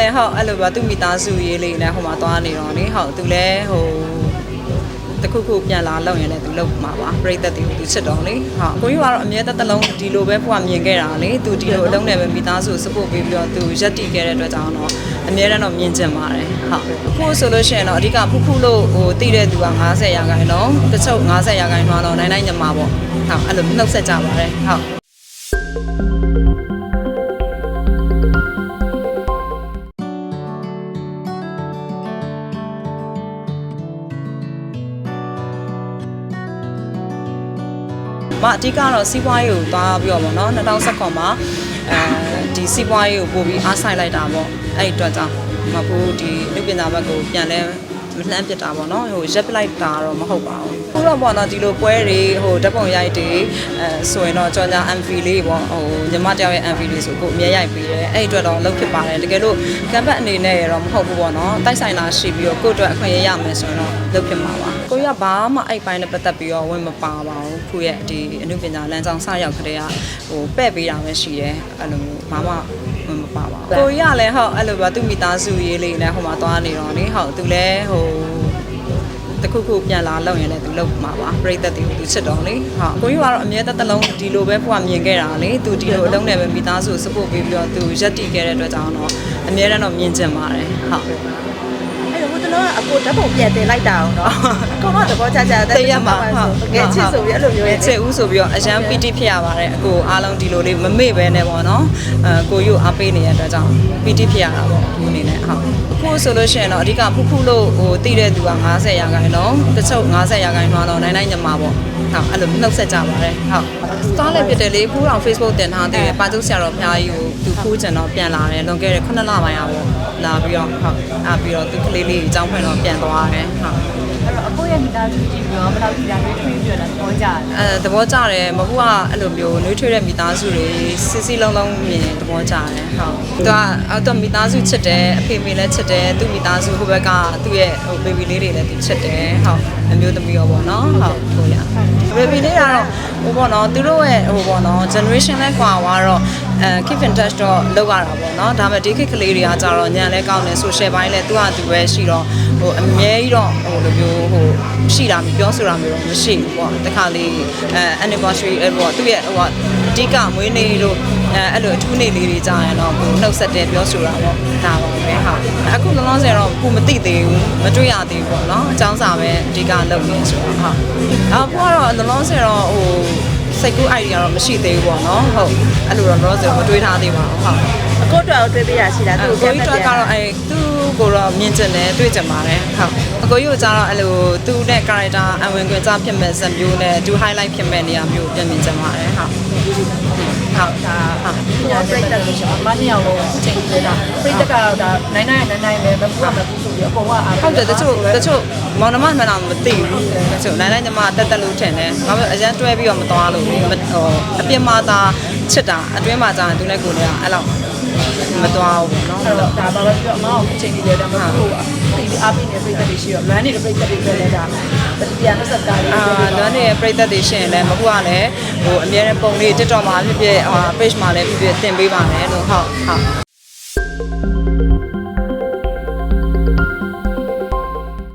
လည်းဟုတ်အဲ့လိုပါသူမိသားစုရေးလေးနဲ့ဟိုမှာသွားနေတော့လေဟုတ်သူလည်းဟိုတခုခုပြန်လာလောက်ရင်လည်းသူလောက်မှာပါပြိသက်တွေကိုသူချစ်တော့လေဟုတ်ကိုကြီးကတော့အမြဲတမ်းတစ်လုံးဒီလိုပဲဖွာမြင်ခဲ့တာလေသူဒီလိုအလုံးနဲ့ပဲမိသားစု support ပေးပြီးတော့သူရက်တည်ခဲ့တဲ့အတွက်ကြောင့်တော့အမြဲတမ်းတော့မြင်ကျင်ပါတယ်ဟုတ်အခုဆိုလို့ရှိရင်တော့အဓိကဖူးဖူးလို့ဟိုတည်တဲ့သူက90ရာခိုင်နှုန်းတချို့90ရာခိုင်နှုန်းတော့နိုင်နိုင်ညမှာပေါ့ဟုတ်အဲ့လိုနှုတ်ဆက်ကြပါတယ်ဟုတ် မအဓိကတော့စီးပွားရေးကိုသွားပြီးတော့ဗောနော်2019မှာအဲဒီစီးပွားရေးကိုပို့ပြီးအားဆိုင်လိုက်တာပေါ့အဲ့ဒီအတွက်ကြောင့်မဘူးဒီလူပညာဘက်ကိုပြန်လဲမ လှမ်းပစ်တာပေါ့နော်ဟိုရက်ပလိုက်တာတော့မဟုတ်ပါဘူးခုတော့ပေါ့နော်ဒီလိုပွဲတွေဟိုဓာတ်ပုံရိုက်တွေအဲဆိုရင်တော့ကြော်ညာ MV လေးပေါ့ဟိုညီမတယောက်ရဲ့ MV လေးဆိုကိုအမြဲရိုက်ပေးတယ်အဲ့ဒီအတွက်တော့လုပ်ဖြစ်ပါတယ်တကယ်လို့ကမ်ပတ်အနေနဲ့ရတော့မဟုတ်ဘူးပေါ့နော်တိုက်ဆိုင်လာရှိပြီးတော့ကိုယ့်အတွက်အခွင့်အရေးရမယ်ဆိုရင်တော့လုပ်ဖြစ်မှာပါကိုရဘာမှအဲ့ပိုင်းနဲ့ပတ်သက်ပြီးတော့ဝင်မပါပါဘူးခုရဲ့ဒီအမှုပညာလမ်းကြောင်းစရောက်ခတဲ့ကဟိုပဲ့ပေးတာပဲရှိတယ်အဲ့လိုမျိုးဘာမှဝင်မပါပါဘူးကိုရလည်းဟုတ်အဲ့လိုပါသူမိသားစုရေးလေးနဲ့ဟိုမှာသွားနေတော့လေဟုတ်သူလည်းဟိုတခုခုပြန်လာလောက်ရင်လည်းသူလောက်မှာပါပြိသက်တွေကိုသူချစ်တော့လေဟုတ်ကိုကြီးကတော့အမြဲတမ်းတစ်လုံးဒီလိုပဲဖွာမြင်ခဲ့တာလေသူဒီလိုအလုံးနဲ့ပဲမိသားစု support ပေးပြီးတော့သူရက်တည်ခဲ့တဲ့အတွက်ကြောင့်တော့အမြဲတမ်းတော့မြင်ကျင်ပါတယ်ဟုတ်အဲ့တော့ဟိုတလုံးက အကိုဓာတ်ပုံပြန်တင်လိုက်တာအောင်နော်အကောင်ကသဘောကျကျတရက်မှာဟုတ်တကယ်ချစ်ဆိုပြီးအဲ့လိုမျိုးငယ်ချစ်ဦးဆိုပြီးတော့အရန်ပီတိဖြစ်ရပါတယ်အကိုအားလုံးဒီလိုလေးမမေ့ပဲနဲ့ပေါ့နော်အဲကိုယူအားပေးနေတဲ့အတွက်ကြောင့်ပီတိဖြစ်ရတာပေါ့ဒီအနေနဲ့ဟုတ်အခုဆိုလို့ရှိရင်တော့အဓိကဖူးဖူးလို့ဟိုတည်တဲ့သူက90ရာခိုင်နှုန်းတချို့90ရာခိုင်နှုန်းတော့နိုင်နိုင်ညမှာပေါ့ဟုတ်အဲ့လိုနှုတ်ဆက်ကြပါတယ်ဟုတ်စတားလည်းဖြစ်တယ်လေဖူးအောင် Facebook တင်ထားတယ်ပါကျုပ်ဆရာတော်ဖျားကြီးကိုသူဖူးကျင်တော့ပြန်လာတယ်လွန်ခဲ့တဲ့9လပိုင်းอ่ะပေါ့ လာပြီးတော့ဟုတ်အားပြီးတော့သူကလေးလေးအကြောင်းဖွင့်တော့ပြန်သွားတယ်ဟုတ်အဲ့တော့အကိုရဲ့မိသားစုကြည့်ပြီးတော့ဘယ်လောက်ဒီတိုင်းထွေးပြရတာသဘောကျတယ်အဲသဘောကျတယ်မဟုတ်ကအဲ့လိုမျိုးနှွေးထွေးတဲ့မိသားစုတွေစစ်စစ်လုံးလုံးမြင်သဘောကျတယ်ဟုတ်သူကအဲ့တော့မိသားစုချစ်တယ်အဖေမေလည်းချစ်တယ်သူ့မိသားစုဟိုဘက်ကသူ့ရဲ့ဟိုဘေဘီလေးတွေလည်းသူချစ်တယ်ဟုတ်အမျိုးသမီးရောပေါ့နော်ဟုတ်ကိုရဘေဘီလေးကတော့ဟိုပေါ့နော်သူတို့ရဲ့ဟိုပေါ့နော် generation လဲကွာသွားတော့ အဲ keep in touch တော့လောက်ရတာပေါ့နော်ဒါပေမဲ့ဒီခေတ်ကလေးတွေကကြတော့ညံလဲကောင်းတယ် social ဘိုင်းလဲသူကသူပဲရှိတော့ဟိုအမြဲကြီးတော့ဟိုလိုမျိုးဟိုရှိတာမျိုးပြောဆိုတာမျိုးတော့မရှိဘူးပေါ့တခါလေးအဲ anniversary အဲ့ပေါ့သူ့ရဲ့ဟိုကအဓိကမွေးနေ့တို့အဲအဲ့လိုအထူးနေ့လေးတွေကြာရင်တော့ကိုနှုတ်ဆက်တယ်ပြောဆိုတာပေါ့ဒါပါပဲဟုတ်အခုလောလောဆယ်တော့ကိုမသိသေးဘူးမတွေ့ရသေးဘူးပေါ့နော်အကြောင်းစာပဲအဓိကလုပ်နေဆိုတော့ဟုတ်အခုကတော့လောလောဆယ်တော့ဟို စိတ်ကူး idea တော့မရှိသေးဘူးပေါ့နော်ဟုတ်အဲ့လိုတော့လောလောဆယ်မတွေးထားသေးပါဘူးဟုတ်အကိုတို့အောင်တွေ့ပြရရှိတာအဲ့သူ့ကိုကိုကြီးပြန်တော့ကတော့အဲသူ့ကိုတော့မြင်ကျင်တယ်တွေ့ကျင်ပါတယ်ဟုတ်အကိုကြီးကိုကျတော့အဲ့လိုသူ့နဲ့ character အဝင်ခွင့်ကြဖြစ်မဲ့ဇာတ်မျိုးနဲ့သူ highlight ဖြစ်မဲ့နေရာမျိုးပြန်မြင်ကျင်ပါတယ်ဟုတ်ဟုတ်ဒါဟုတ်ပညာပြိတ္တလို့ရှိရင်အမနှစ်ယောက်လုံးအချိန် ကြီးနေတာပြိတ္တကတော့ဒါနိုင်နိုင်နိုင်နိုင်ပဲမပူကမပူဆိုပြီးအကုန်ကအားဟုတ်တယ်တချို့တချို့မောင်နှမမှန်တော့မသိဘူးတချို့နိုင်နိုင်ညီမတက်တက်လို့ထင်တယ်ဘာလို့အရန်တွဲပြီးတော့မသွားလို့ဟိုအပြစ်မှာသာချစ်တာအတွင်းမှာကြာသူနဲ့ကိုယ်နဲ့အဲ့လောက်မသွားဘူးပေါ့နော်အဲ့တော့ဒါဘာပဲပြောအမအောင်အချိန်ကြီးလဲဒါမပူဒီအားပေးနေပြိတ္တတွေရှိတော့ run နေတဲ့ပြိတ္တတွေလည်းဒါတရားမစက်တာတွေအာလွမ်းနေတဲ့ပြည်သက်တွေရှင်လည်းမဟုတ်ကလည်းဟိုအများနဲ့ပုံလေး TikTok မှာဖြစ်ဖြစ်ဟာ page မှာလည်းဖြစ်ဖြစ်တင်ပေးပါမယ်လို့ဟုတ်ဟုတ် thank you